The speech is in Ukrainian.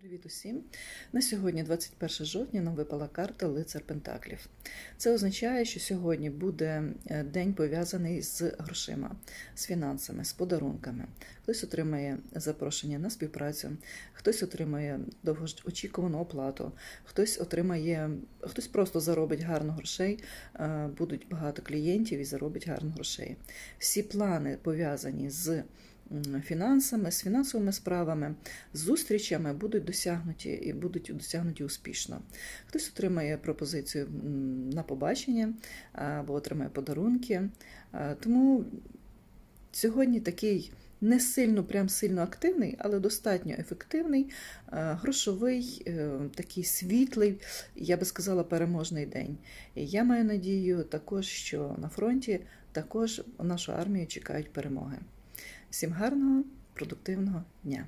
Привіт усім! На сьогодні, 21 жовтня, нам випала карта Лицар Пентаклів. Це означає, що сьогодні буде е, день пов'язаний з грошима, з фінансами, з подарунками. Хтось отримає запрошення на співпрацю, хтось отримає довгоочікувану оплату, хтось отримає, хтось просто заробить гарно грошей, е, будуть багато клієнтів і заробить гарно грошей. Всі плани пов'язані з фінансами, з фінансовими справами, з зустрічами будуть досягнуті і будуть досягнуті успішно. Хтось отримає пропозицію на побачення або отримає подарунки. Тому сьогодні такий не сильно, прям сильно активний, але достатньо ефективний, грошовий, е, такий світлий, я би сказала, переможний день. І я маю надію також, що на фронті також нашу армію чекають перемоги. Всім гарного, продуктивного дня!